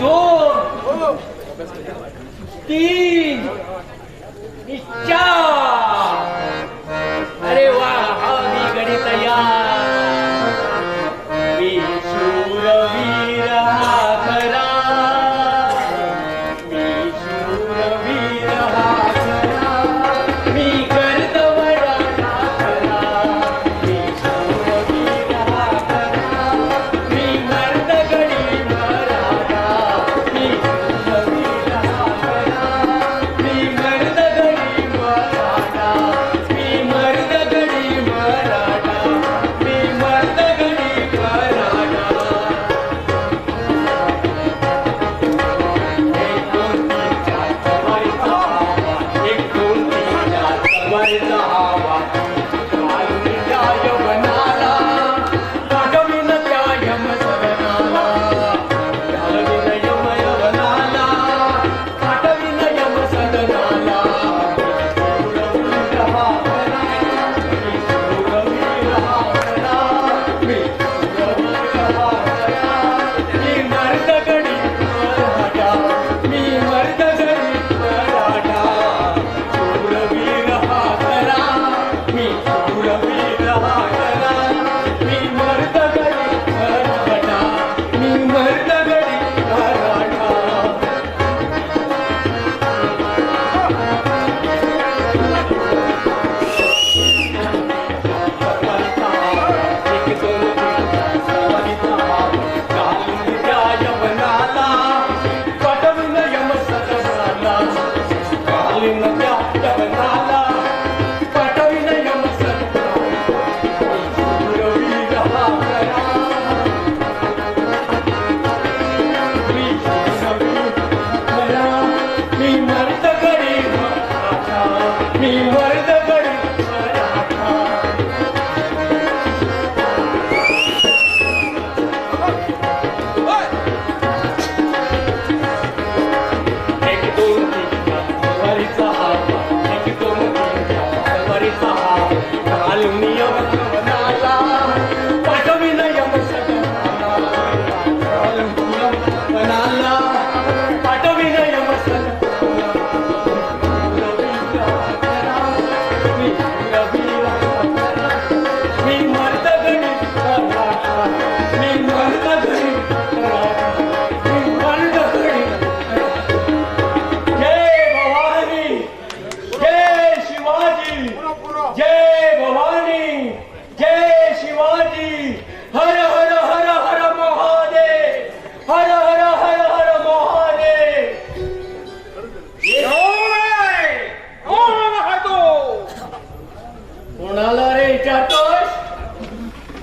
दोन तीन चार I'll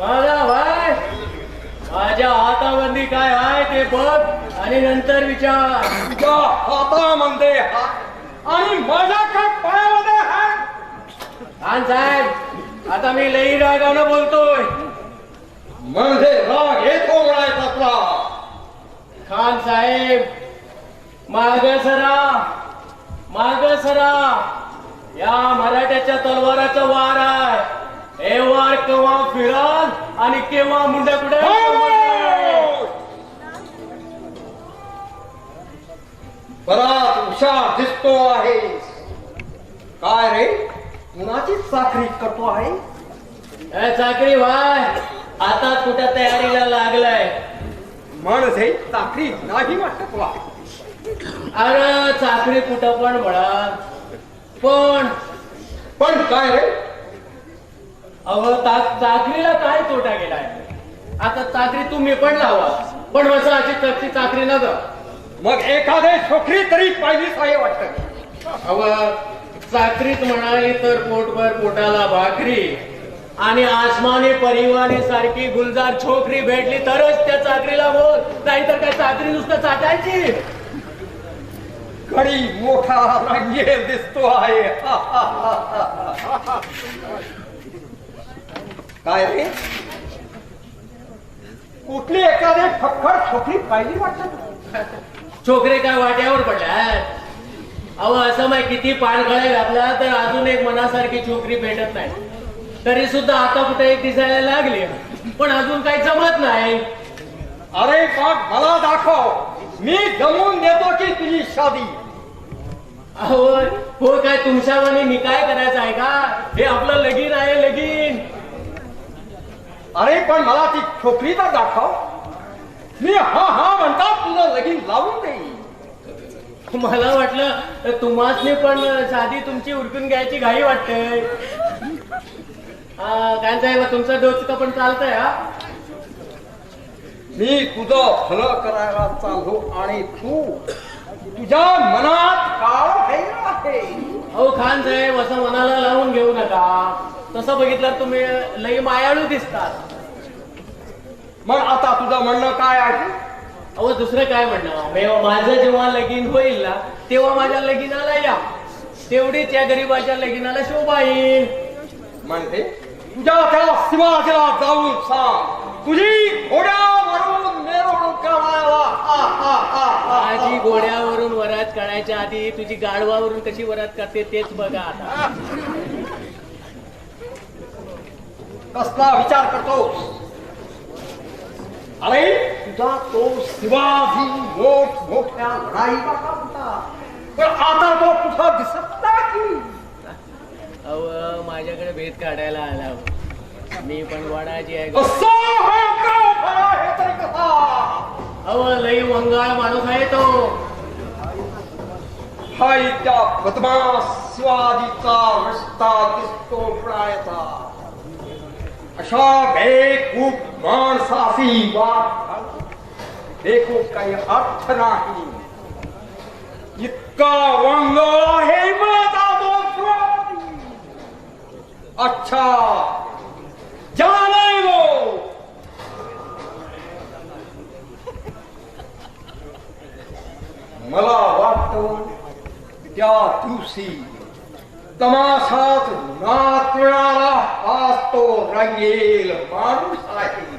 माझा भाय माझ्या हातामध्ये काय आहे ते बघ आणि नंतर विचार. तुझ्या हातामध्ये हात आणि माझ्या काय पायामध्ये हात खान साहेब आता मी लई रागानं बोलतोय. म्हणजे राग येतो म्हणायचा आपला. खान साहेब माग सरा माग सरा. या मराठ्याच्या तलवाराचा वार आहे. हे वार केव्हा फिराल आणि केव्हा मुंड्या कुठे? बराच हुशार दिसतो आहे. काय रे? कुणाची चाकरी करतो आहे? ए, चाकरी भाय आता कुठं तयारीला लागलाय? म्हणजे चाकरी नाही वाटत तुला अरे चाकरी कुठं पण म्हणा. पण पण काय रे? अहो चाकरीला काय तोटा गेलाय? आता चाकरी तुम्ही पण लावा. पण अशी कच्ची चाकरी न मग एखादे छोकरी तरी पाहिलीच आहे वाटत. अव चाकरीत म्हणाली तर पोटभर पोटाला भाकरी. आणि आसमानी परिवानी सारखी गुलजार छोकरी भेटली तरच त्या चाकरीला बोल. नाहीतर काय चाकरी नुसतं चाटायची. गडी मोठा रंगेल दिसतो आहे. काय रे कुठली एखादी फक्कड छोकरी पाहिली वाटत छोकरे काय वाट्यावर पडल्यात? अहो असं माहिती किती पानगळ्या घातला तर अजून एक मनासारखी छोकरी भेटत नाही. तरी सुद्धा आता कुठे एक दिसायला लागली. पण अजून काही जमत नाही. अरे मग मला दाखव. मी जमून देतो की तुझी शादी? अहो हो काय तुमच्यावानी मी काय करायचं आहे का? हे आपलं लगीन आहे लगीन. अरे पण मला ती छोकरी तर दाखव. मी हा हा म्हणता तुझं लगीन लावून देईन. मला वाटलं तुम्हासनी पण साधी तुमची उरकून घ्यायची घाई वाटते. काय साहेब तुमचं डोचकं पण चालतंय हा? मी तुझं भलं करायला चाललो आणि तू तुझ्या मनात काय आहे. अहो खान साहेब असं मनाला लावून घेऊ नका. तसं बघितलं तुम्ही लई मायाळू दिसतात. मग आता तुझं म्हणणं काय आहे? अहो दुसरं काय म्हणणं? माझं जेव्हा लगीन होईल ना तेव्हा माझ्या लगीनाला या. तेवढीच या गरीबाच्या लगीनाला शोभा येईल. म्हणजे तुझ्या त्या शिवाजीला जाऊन सांग. तुझी घोड्यावरून मिरवणूक. माझी घोड्यावरून वरात काढायच्या आधी तुझी गाढवावरून कशी वरात करते तेच बघा आता. कसला विचार करतोस अरे तुझा तो शिवाजी मोठ मोठ्या लढाईला होता पण आता तो कुठं दिसत नाही अव माझ्याकडे भेद काढायला आला. हो. मी पण वडाची आहे. असं हा अव लई वंगाळ माणूस आहे तो. हाय त्या बदमाश शिवाजीचा रस्ता दिसतो पळायचा अशा बेकूप माणसाशी वाद घालून काही अर्थ नाही. इतका वंग आहे माझा अच्छा जाने वो मला वाटत त्या दिवशी तमाशात नाचणारा आज तो रंगेल माणूस आहे.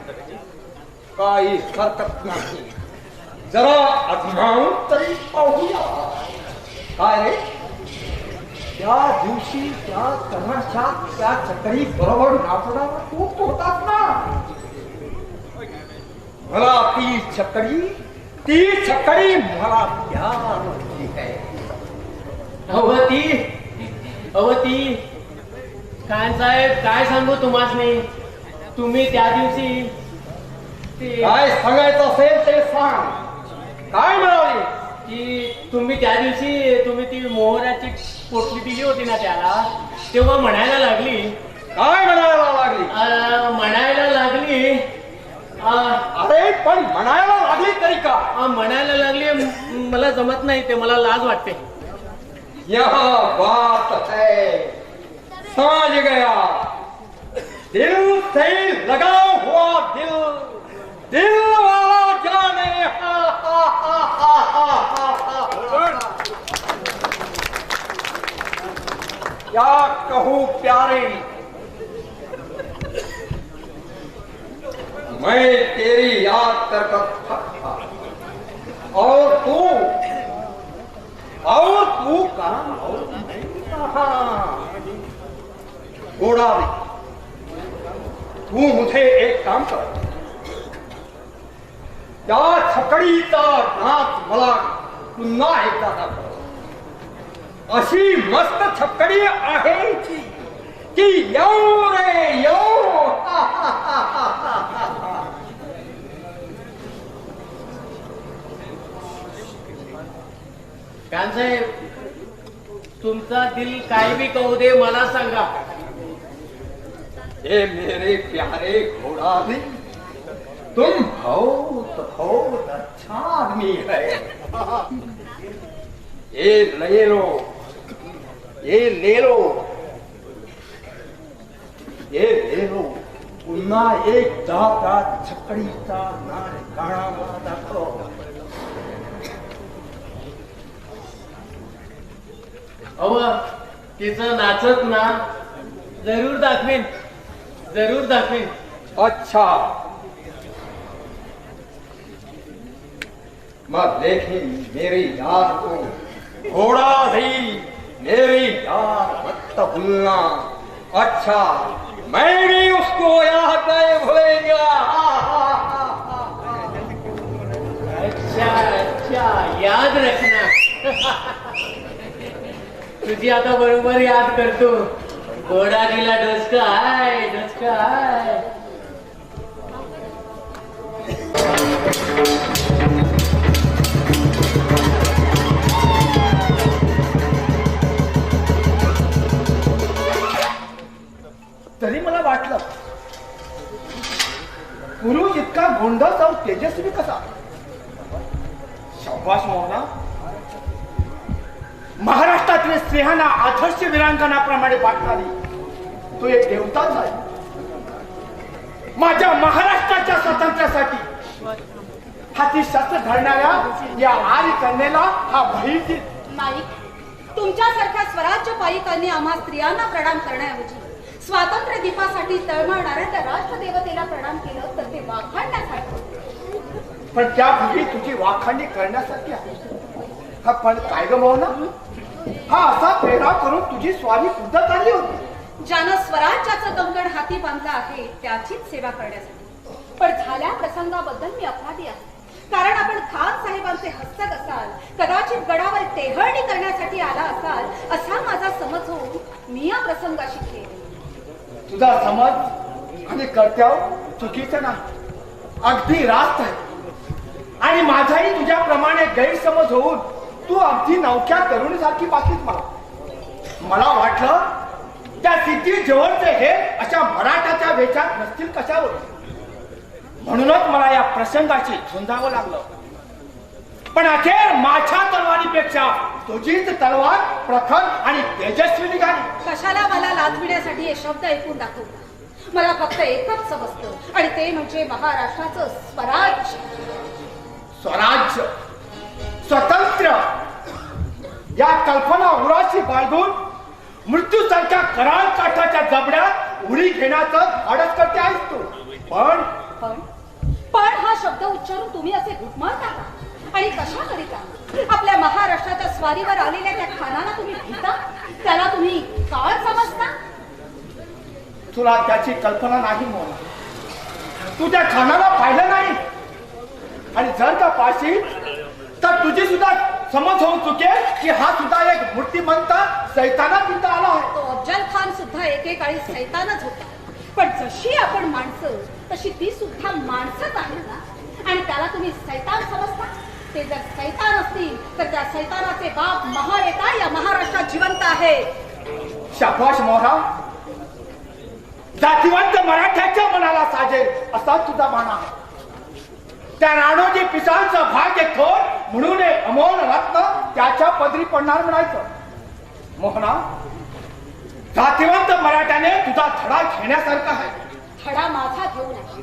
काही हरकत नाही. जरा अजमावून तरी पाहूया. काय रे? त्या दिवशी त्या तमाशात त्या चकरी बरोबर नाचणारा खूप होतात ना? मला ती चकरी ती चकरी मला प्यार होती ती अव ती काय साहेब काय सांगू तुम्हाच नाही तुम्ही त्या दिवशी ते- काय सांगायचं असेल ते सांग. काय मिळाली की तुम्ही त्या दिवशी तुम्ही ती मोहराची पोटली दिली होती ना त्याला तेव्हा म्हणायला लागली. काय म्हणायला लागली? अं, म्हणायला लागली अं, अरे पण म्हणायला लागली तरी का? अं, म्हणायला लागली "म- मला जमत नाही ते मला लाज वाटते. यह बात है। समझ गया? दिल से लगा हुआ दिल दिल वाला जाने। क्या कहूँ प्यारे? मैं तेरी याद कर था और तू और तू काम और मैं कहाँ घोड़ा तू मुझे एक काम कर. त्या छकडीचा नाच मला पुन्हा एकदा दाखव. अशी मस्त छकडी आहे की येऊ रे येऊ. हा, साहेब तुमचा दिल काय बी कहू दे मला सांगा. ये मेरे प्यारे घोड़ा भी तुम बहुत बहुत अच्छा आदमी है। ये ले लो ये ले लो ये ले लो। पुन्हा एक जाता छकडीचा नाच गाणा मला दाखव अव तिचं नाचत ना जरूर दाखवेन. जरूर दाखवेन. अच्छा. मत देखें मेरी याद को घोड़ा भी मेरी याद मत भूलना. अच्छा मैं भी उसको याद नहीं भूलेगा. अच्छा अच्छा याद रखना. तुझी आता बरोबर याद करतो. घोडा दिला डोसका हाय डोसका हाय. तरी मला वाटलं गुरु इतका गोंधळ जाऊ तेजस्वी कसा? शाबास मोहना महाराष्ट्रातील स्त्रियांना आदर्श वीरांगणाप्रमाणे वाटणारी तू एक देवताच आहे. माझ्या महाराष्ट्राच्या स्वातंत्र्यासाठी हाती शस्त्र धरणाऱ्या या आर्य कन्येला हा बहिर्जी नाईक तुमच्यासारख्या स्वराज्य पायिकांनी आम्हा स्त्रियांना प्रणाम करण्याऐवजी स्वातंत्र्य दीपासाठी तळमळणाऱ्या त्या राष्ट्रदेवतेला प्रणाम केलं तर ते वाखाणण्यासाठी पण त्यापूर्वी तुझी वाखाणणी करण्यासाठी आहे. हा पण काय ग मोहना हा असा प्रेरणा करून तुझी स्वारी कुठं चालली होती. ज्यानं स्वराज्याचं कंकण हाती बांधलं आहे त्याचीच सेवा करण्यासाठी. पण झाल्या प्रसंगाबद्दल मी अपराधी आहे. कारण आपण खान साहेबांचे हस्तक असाल कदाचित गडावर टेहळणी करण्यासाठी आला असाल असा माझा समज होऊन मी या प्रसंगाशी खेळ तुझा समज आणि कर्तव्य चुकीचं नाही. अगदी रास्त आहे. आणि माझाही तुझ्याप्रमाणे गैरसमज होऊन तू अगदी नवख्या तरुणीसारखी बाकीच मला. मला वाटलं त्या सिद्धी जवळचे हे अशा मराठाच्या वेचात नसतील कशावर? म्हणूनच मला या प्रसंगाशी झुंजावं लागलं. पण अखेर माझ्या तलवारीपेक्षा तुझीच तलवार प्रखर आणि तेजस्वी निघाली. कशाला मला लाजविण्यासाठी हे शब्द ऐकून दाखवता? मला फक्त एकच समजतं आणि ते म्हणजे महाराष्ट्राचं स्वराज्य. स्वराज्य. स्वतंत्र. या कल्पना उराशी बाळगून मृत्यूसारख्या कराळ काठाच्या जबड्यात उडी घेण्याचं धाडस करते आहेस तू. पण पण पण हा शब्द उच्चारून तुम्ही असे घुटमळता आणि कशा करिता? आपल्या महाराष्ट्राच्या स्वारीवर आलेल्या त्या खानाला तुम्ही भीता? त्याला तुम्ही काळ समजता? तुला त्याची कल्पना नाही मोना. तू त्या खानाला पाहिलं नाही. आणि जर का पाशी तर तुझी सुद्धा समज होऊन चुकेल की हा सुद्धा एक मूर्तिमंत सैताना तिथं आला आहे. तो अफजल खान सुद्धा एकेकाळी सैतानच होता. पण जशी आपण माणसं तशी ती सुद्धा माणसंच आहे ना. आणि त्याला तुम्ही सैतान समजता? ते जर सैतान असतील तर त्या सैतानाचे बाप महारेता या महाराष्ट्रात जिवंत आहे. शाबाश मोहरा जातीवंत मराठ्याच्या मनाला साजेल असा तुझा मान. त्या राणोजी पिसांचा भाग्य थोर म्हणून एक अमोल रत्न त्याच्या पदरी पडणार म्हणायचं. मोहना जातीवंत मराठ्याने तुझा धडा घेण्यासारखा आहे. धडा माझा घेऊ नये.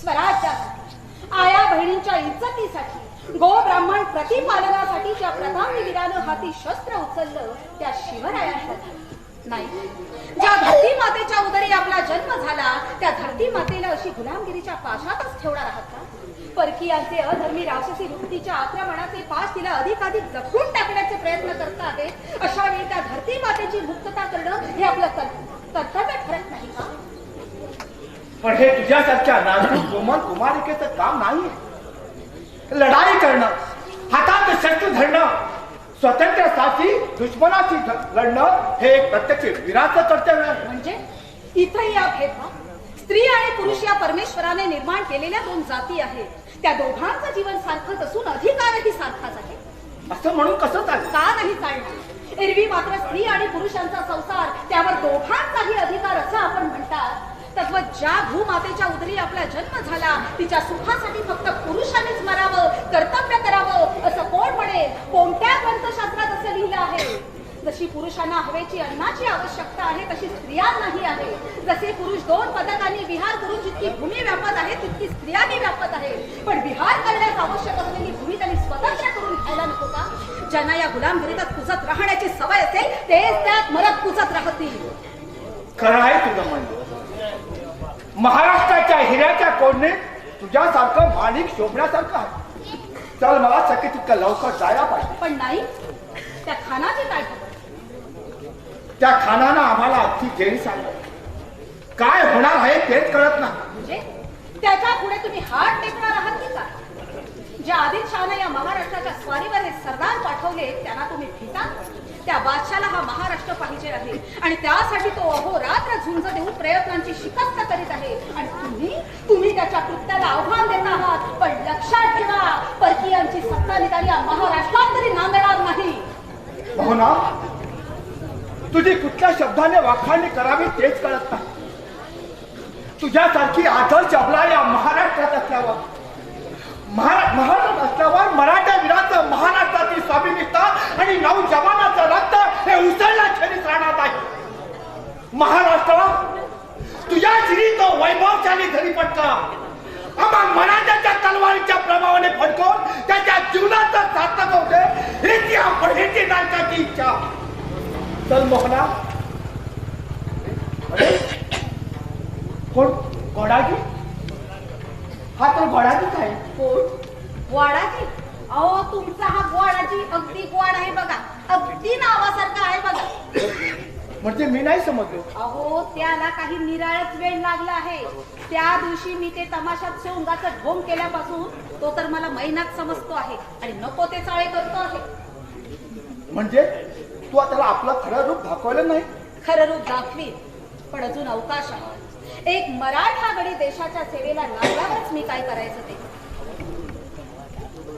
स्वराज्यासाठी आया बहिणींच्या इज्जतीसाठी गो ब्राह्मण प्रतिपालनासाठी ज्या प्रतापवीरानं हाती शस्त्र उचललं त्या शिवरायांसाठी नाही ज्या धरती मातेच्या उदरी आपला जन्म झाला त्या धरती मातेला अशी गुलामगिरीच्या पाशातच ठेवणार आहात का? परकीयांचे अधर्मी राक्षसी वृत्तीच्या आक्रमणाचे पाश तिला अधिकाधिक जपून टाकण्याचे प्रयत्न करत आहेत अशा वेळी त्या धरती मातेची मुक्तता करणं हे आपलं कर्त- कर्तव्य ठरत नाही का? पण हे तुझ्यासारख्या नाजूक कोमल कुमारिकेचं काम नाही लढाई करणं हातात शस्त्र धरणं स्वातंत्र्यासाठी दुश्मनाशी लढणं हे एक प्रत्यक्ष वीराचं कर्तव्य आहे. म्हणजे इथंही हा भेदभाव स्त्री आणि पुरुष या परमेश्वराने निर्माण केलेल्या दोन जाती आहेत. त्या दोघांचं जीवन सारखंच असून अधिकारही सारखाच आहे. असं म्हणून कसं चालेल? का नाही चालणार? एरवी मात्र स्त्री आणि पुरुषांचा संसार त्यावर दोघांचाही अधिकार असं आपण म्हणतात. तत्व ज्या भूमातेच्या उदरी आपला जन्म झाला तिच्या सुखासाठी फक्त पुरुषांनीच मरावं कर्तव्य करावं असं कोण म्हणेल? कोणत्या ग्रंथशास्त्रात असं लिहिलं आहे? जशी पुरुषांना हवेची अन्नाची आवश्यकता आहे तशी स्त्रियांनाही आहे. जसे पुरुष दोन पदकांनी विहार करून जितकी भूमी व्यापत आहे तितकी स्त्रियांनी व्यापत आहे. पण विहार करण्यास आवश्यक असलेली भूमी त्यांनी स्वतंत्र करून घ्यायला नको का? ज्यांना या गुलामगिरीत कुजत राहण्याची सवय असेल तेच त्यात मरत कुजत राहतील. खरं आहे तुझं म्हणणं. महाराष्ट्राच्या हिऱ्याच्या कोडणीत तुझ्यासारखं मालिक शोभण्यासारखं आहे. चल मला शक्य तितकं लवकर जायला पाहिजे. पण नाही त्या खानाची काय त्या खानानं आम्हाला अगदी जेरी सांगलं. काय होणार आहे तेच कळत नाही. म्हणजे त्याच्या पुढे तुम्ही हात टेकणार आहात की काय? ज्या आदिलशहाने या महाराष्ट्राच्या स्वारीवर हे सरदार पाठवले त्यांना तुम्ही भीता त्या बादशाला हा महाराष्ट्र पाहिजे आहे. आणि त्यासाठी तो अहोरात्र झुंज देऊन प्रयत्नांची शिकस्त करीत आहे. आणि तुम्ही तुम्ही त्याच्या कृत्याला आव्हान देत आहात. पण लक्षात ठेवा परकीयांची सत्ता निघाली महाराष्ट्रात तरी नांदणार नाही. भावना तुझी कुठल्या शब्दाने वाखाणी करावी तेच कळत नाही. तुझ्यासारखी आदर्श अबला या महाराष्ट्रात असल्यावर महारा- महाराष्ट्रात असल्यावर मराठा वीराचं महाराष्ट्रातील स्वाभिनिष्ठा आणि नऊ जवानाचं रक्त हे उसळला क्षणीच राहणार नाही. महाराष्ट्र तुझ्या श्री तो वैभवशाली धरी पडता आम्हा मराठ्याच्या तलवारीच्या प्रभावाने फडकवून त्याच्या जीवनाचं सार्थक होते ही या पढेची नायकाची इच्छा. मोहना अरे, कोण? घोडाजी हा तर घोडाजीच आहे. कोण? ग्वाडाजी अहो तुमचा हा ग्वाडाजी अगदी ग्वाड आहे बघा. अगदी नावासारखा आहे बघा. म्हणजे मी नाही समजलो. अहो त्याला काही निराळच वेळ लागला आहे. त्या दिवशी मी ते तमाशात शेवंगाचं ढोंग केल्यापासून तो तर मला महिन्यात समजतो आहे. आणि नको ते चाळे करतो आहे. म्हणजे? तू त्याला आपलं खरं रूप दाखवलं नाही? खरं रूप दाखवीन पण अजून अवकाश आहे. एक मराठा गडी देशाच्या सेवेला लागल्यावरच मी काय करायचं ते?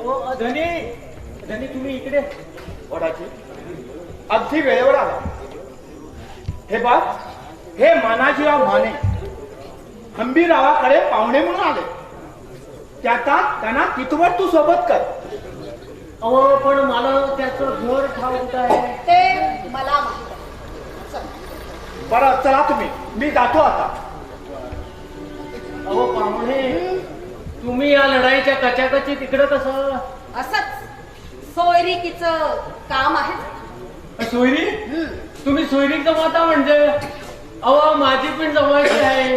ओ धनी धनी तुम्ही इकडे. घोडाजी अगदी वेळेवर आला. हे बघ हे मानाजीराव माने हंबीरावाकडे पाहुणे म्हणून आले. त्याचा त्यांना तिथवर तू सोबत कर. अहो पण मला त्याचं घर ठाऊक आहे? ते मला माहीत आहे. चल. बरं चला तुम्ही. मी जातो आता. अहो पाहुणे तुम्ही या लढाईच्या कचाकची तिकडं कसं? असंच. सोयरिकीच काम आहे. सोयरी? तुम्ही सोयरी जमवता म्हणजे? अहो माझी पण जमवायची आहे.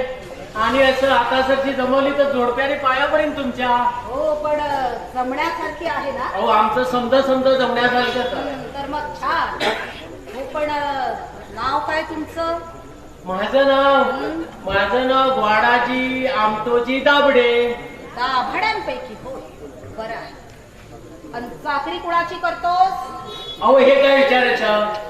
आणि असं हातासाठी जमवली तर जोडप्याने पायापर्यंत तुमच्या. हो पण जमण्यासारखी आहे ना? अहो आमचं समज समज जमण्यासारखं आहे. तर मग छान. हो पण नाव काय तुमचं? माझं नाव माझं नाव ग्वाडाजी आमटोजी दाबडे दाभाड्यांपैकी हो. बरं आहे. आणि चाकरी कुणाची करतोस? अहो हे काय विचारायचं?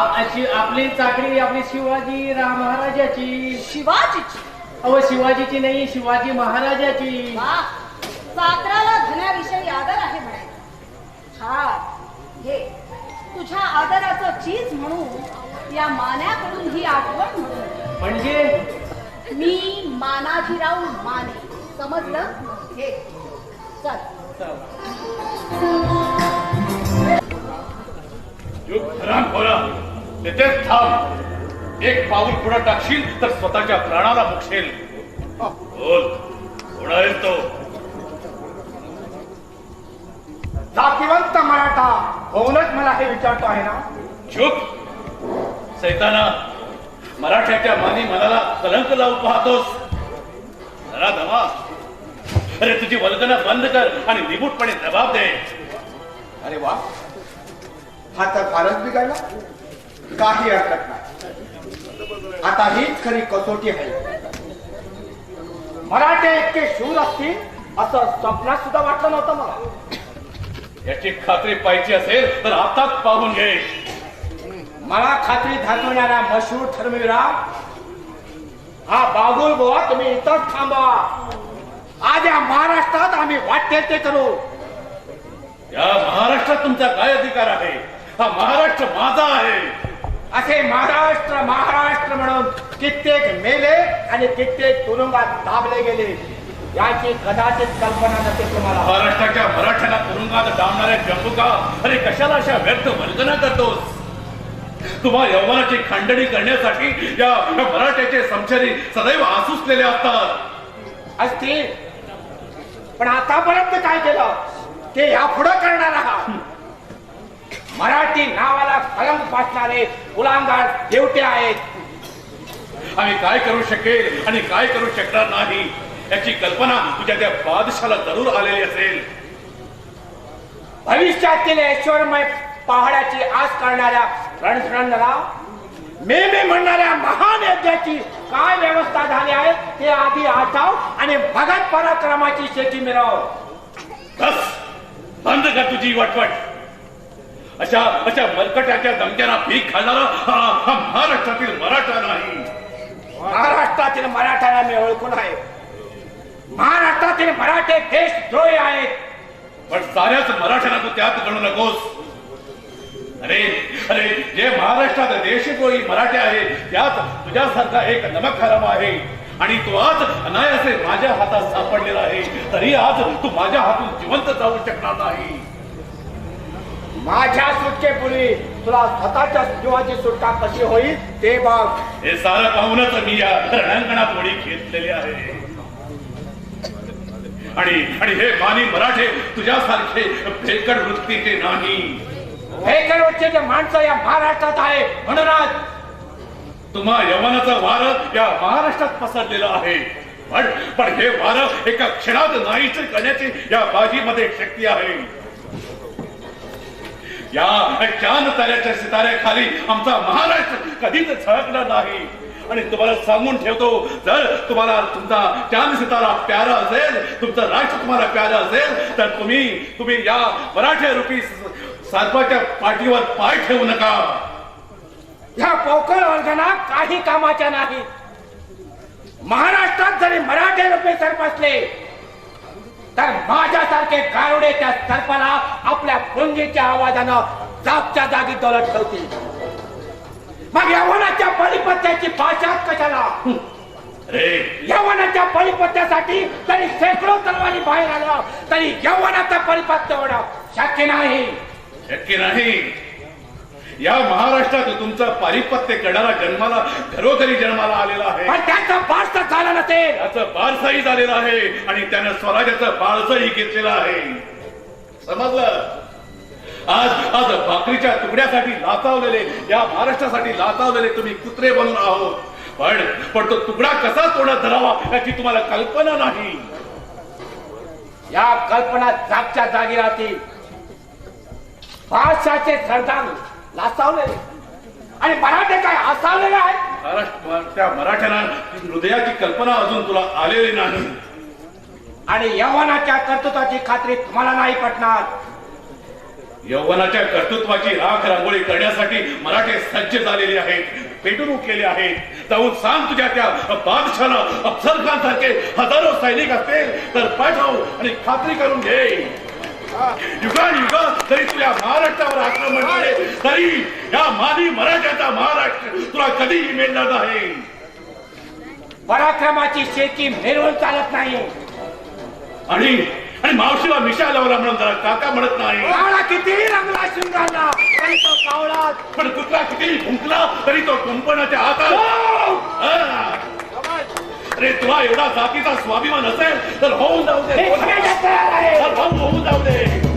अशी आपली चाकरी आपली शिवाजी राम महाराजाची. शिवाजीची? अहो शिवाजीची नाही शिवाजी महाराजाची. वा. चाकराला धन्याविषयी आदर आहे म्हणायचं हे तुझ्या आदराचं चीज म्हणून या मान्याकडून ही आठवण म्हणून. म्हणजे? मी मानाजीराव माने समजलं? हे चल. युग हराम खोरा. तिथेच थांब. एक पाऊल पुढे टाकशील तर स्वतःच्या प्राणाला मुक्षेल बोल कोण आहे तो? जातीवंत मराठा होऊनच मला हे विचारतो आहे ना? चुप. सैताना मराठ्याच्या मानी मनाला कलंक लावू पाहतोस. जरा दमा. अरे तुझी वल्गना बंद कर आणि निमूटपणे जबाब दे. अरे वा. हा तर फारच बिघडला. काही हरकत नाही. आता हीच खरी कसोटी आहे. मराठे इतके शूर असतील असं स्वप्नात सुद्धा वाटलं नव्हतं मला. याची खात्री पाहिजे असेल तर आताच पाहून घे. मला खात्री दाखवणारा मशहूर धर्मवीरा हा बागुल बुवा तुम्ही इथंच थांबा. आज या महाराष्ट्रात आम्ही वाटते ते करू. या महाराष्ट्रात तुमचा काय अधिकार आहे? हा महाराष्ट्र माझा आहे. असे महाराष्ट्र महाराष्ट्र म्हणून कित्येक मेले आणि कित्येक तुरुंगात दाबले गेले. याची कदाचित कल्पना नसेल तुम्हाला. महाराष्ट्राच्या मराठ्याला तुरुंगात डावणाऱ्या जंबुका अरे कशाला अशा व्यर्थ वल्गना करतोस? तुम्हा यवनाची खंडणी करण्यासाठी या या मराठ्याचे समशरी सदैव आसुसलेले असतात. असतील. पण आतापर्यंत काय केलं? ते यापुढं करणार आहात. मराठी नावाला कलंक फासणारे उलांगार देवटे आहेत. आम्ही काय करू शकेल आणि काय करू शकणार नाही याची कल्पना तुझ्या त्या बादशाला जरूर आलेली असेल. भविष्यातील ऐश्वरमय पहाडाची आस करणाऱ्या रणरणला मे मे म्हणणाऱ्या महान यज्ञाची काय व्यवस्था झाली आहे ते आधी आठव आणि भगत पराक्रमाची शेती मिळव. बस बंद कर तुझी वटवट. अशा अशा मलकटाच्या धमक्यांना भीक हा हा महाराष्ट्रातील मराठा नाही. महाराष्ट्रातील मराठ्याला मी ओळखून आहे. महाराष्ट्रातील मराठे देशद्रोही आहेत. पण साऱ्याच मराठ्यांना तू त्यात गणू नकोस. अरे अरे जे महाराष्ट्रात देशद्रोही मराठे आहे त्यात तुझ्यासारखा एक नमक हराम आहे. आणि तो आज अनायासे माझ्या हातात सापडलेला आहे. तरी आज तू माझ्या हातून जिवंत जाऊ शकणार नाही. माझ्या सुटकेपूर्वी तुला स्वतःच्या जीवाची सुटका कशी होईल ते बघ. हे सारं पाहूनच मी या रणांगणात उडी घेतलेली आहे. आणि आणि हे मानी मराठे तुझ्यासारखे भेकड वृत्तीचे नाही. भेकरवरचे माणसं या महाराष्ट्रात आहे. म्हणूनच तुम्हा यवनाचं वार या महाराष्ट्रात पसरलेलं आहे. पण पण हे वार एका क्षणात नाहीच करण्याची या बाजीमध्ये शक्ती आहे. या चांद ताऱ्याच्या सिताऱ्याखाली आमचा महाराष्ट्र कधीच झळकला नाही. आणि तुम्हाला सांगून ठेवतो जर तुम्हाला तुमचा चांद सितारा प्यारा असेल तुमचं राष्ट्र तुम्हाला प्यारा असेल तर तुम्ही तुम्ही या मराठे रूपी सर्पाच्या पाठीवर पाय ठेवू नका. ह्या पोकळ वर्गाला काही कामाच्या नाही महाराष्ट्रात जरी मराठे रुपये असले तर माझ्यासारखे गारुडे त्या सरपाला आपल्या पुंजीच्या आवाजानं जागच्या जागी दौलत ठेवतील. मग यवनाच्या परिपत्याची भाषा कशाला? रे यवनाच्या परिपत्यासाठी तरी शेकडो तलवारी बाहेर आलं तरी यवनाचा परिपत्य होणं शक्य नाही. शक्य नाही. या महाराष्ट्रात तुमचा पारिपत्य करणारा जन्माला घरोघरी जन्माला आलेला आहे. पण त्याचा पार्थ झाला नसेल. त्याचं बारसाही झालेलं आहे आणि त्यानं स्वराज्याचं बाळसही घेतलेलं आहे. समजलं? आज आज भाकरीच्या तुकड्यासाठी लाचावलेले या महाराष्ट्रासाठी लाचावलेले तुम्ही कुत्रे बनून आहोत. पण पण तो तुकडा कसा तोडत धरावा याची तुम्हाला कल्पना नाही. या कल्पना जागच्या जागी राहतील भाषाचे सरदार आणि मराठे काय आहेत? महाराष्ट्र त्या मराठ्यांना हृदयाची कल्पना अजून तुला आलेली नाही. आणि यवनाच्या कर्तृत्वाची खात्री तुम्हाला नाही पटणार. यौवनाच्या कर्तृत्वाची राख रांगोळी करण्यासाठी मराठे सज्ज झालेले आहेत पेटून उठलेले आहेत. जाऊन सांग तुझ्या त्या बादशाला अफसर खान सारखे हजारो सैनिक असतील तर पाठव आणि खात्री करून घे. युगान युगा तरी तुझ्या महाराष्ट्रावर आक्रमण केले तरी या मानी मराठ्याचा महाराष्ट्र तुला कधीही मिळणार नाही. पराक्रमाची शेती मिरवून चालत नाही. आणि आणि मावशीला मिशा लावला म्हणून जरा काका म्हणत नाही. काळा किती रंगला शिंगाला तरी तो कावळा पण कुत्रा किती भुंकला तरी तो कुंपणाच्या हातात तुला एवढा जातीचा स्वाभिमान असेल तर होऊन जाऊ दे. होऊन जाऊ दे.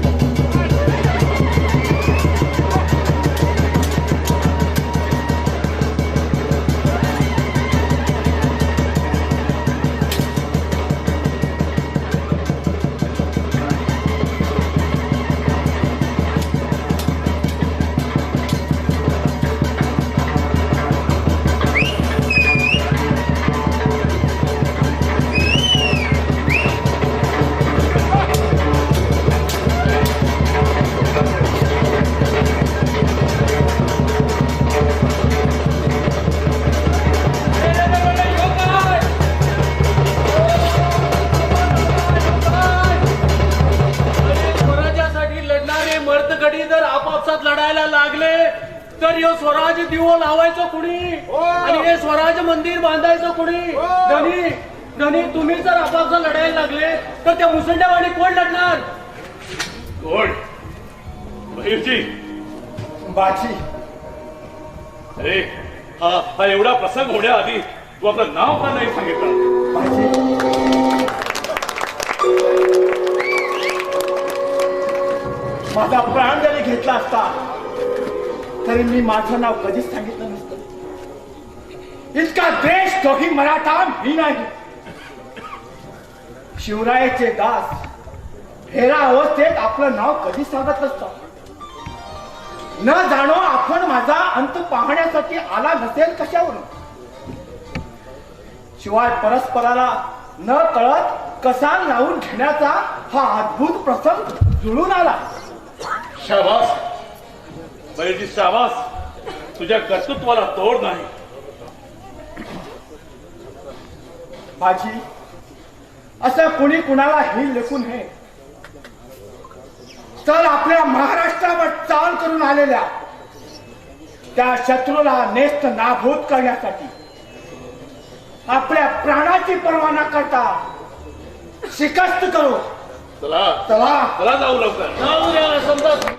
तर हे स्वराज दिवो लावायचं कुणी? आणि हे स्वराज मंदिर बांधायचं कुणी? धनी धनी तुम्ही जर आपापसात लढायला लागले तर त्या मुसंड्यावाणी कोण लढणार? कोण? बहिरजी बाची अरे हा हा एवढा प्रसंग होण्याआधी तू आपलं नाव का नाही सांगितलं? बाची माझा प्राण जरी घेतला असता तरी मी माझं नाव कधीच सांगितलं नसतं. इतका द्वेष तोही मराठा मी नाही. शिवरायाचे दास हेरा अवस्थेत आपलं नाव कधीच सांगत असत न जाणो आपण माझा अंत पाहण्यासाठी आला नसेल कशावरून. शिवाय परस्पराला न कळत कसा लावून घेण्याचा हा अद्भुत प्रसंग जुळून आला. शाबास. बहिणी शाबास. तुझ्या कर्तृत्वाला तोड नाही. माझी असं कोणी कुणाला ही लेखून हे? तर आपल्या महाराष्ट्रावर चाल करून आलेल्या त्या शत्रूला नेस्त नाभूत करण्यासाठी आपल्या प्राणाची पर्वा न करता शिकस्त करू. चला. चला. चला जाऊ लवकर. जाऊ